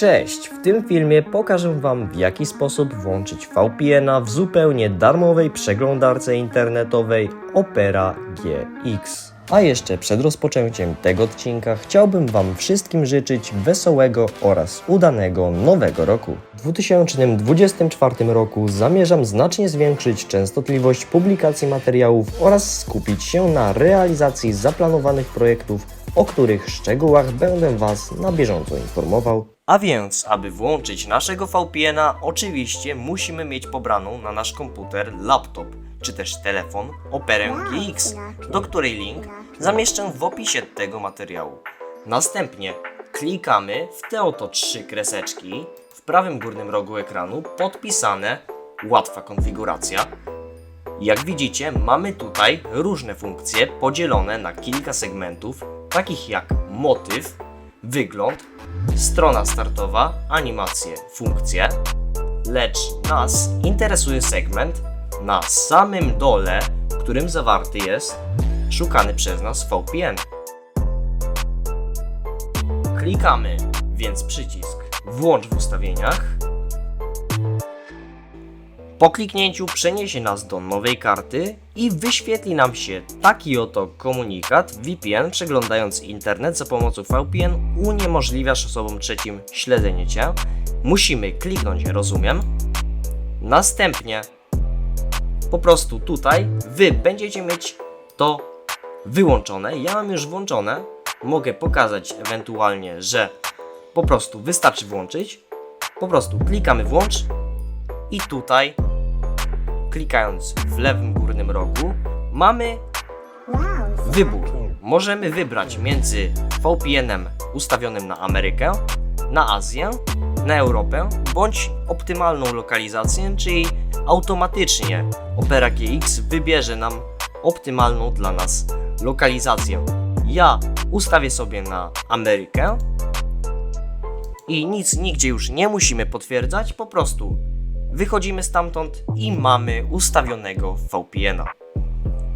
Cześć! W tym filmie pokażę Wam w jaki sposób włączyć VPN-a w zupełnie darmowej przeglądarce internetowej Opera GX. A jeszcze przed rozpoczęciem tego odcinka chciałbym Wam wszystkim życzyć wesołego oraz udanego nowego roku. W 2024 roku zamierzam znacznie zwiększyć częstotliwość publikacji materiałów oraz skupić się na realizacji zaplanowanych projektów, o których szczegółach będę Was na bieżąco informował. A więc, aby włączyć naszego VPN-a, oczywiście musimy mieć pobraną na nasz komputer laptop, czy też telefon Operę GX, do której link zamieszczę w opisie tego materiału. Następnie klikamy w te oto trzy kreseczki w prawym górnym rogu ekranu podpisane łatwa konfiguracja. Jak widzicie, mamy tutaj różne funkcje podzielone na kilka segmentów, takich jak motyw, wygląd, strona startowa, animacje, funkcje. Lecz nas interesuje segment na samym dole, w którym zawarty jest szukany przez nas VPN. Klikamy więc przycisk Włącz w ustawieniach. Po kliknięciu przeniesie nas do nowej karty i wyświetli nam się taki oto komunikat. VPN przeglądając internet za pomocą VPN uniemożliwiasz osobom trzecim śledzenie Cię. Musimy kliknąć rozumiem. Następnie po prostu tutaj Wy będziecie mieć to wyłączone. Ja mam już włączone. Mogę pokazać ewentualnie, że po prostu wystarczy włączyć. Po prostu klikamy włącz i tutaj klikając w lewym górnym rogu mamy wybór. Możemy wybrać między VPN-em ustawionym na Amerykę, na Azję, na Europę, bądź optymalną lokalizację, czyli automatycznie Opera GX wybierze nam optymalną dla nas lokalizację. Ja ustawię sobie na Amerykę i nic nigdzie już nie musimy potwierdzać, po prostu wychodzimy stamtąd i mamy ustawionego VPN-a.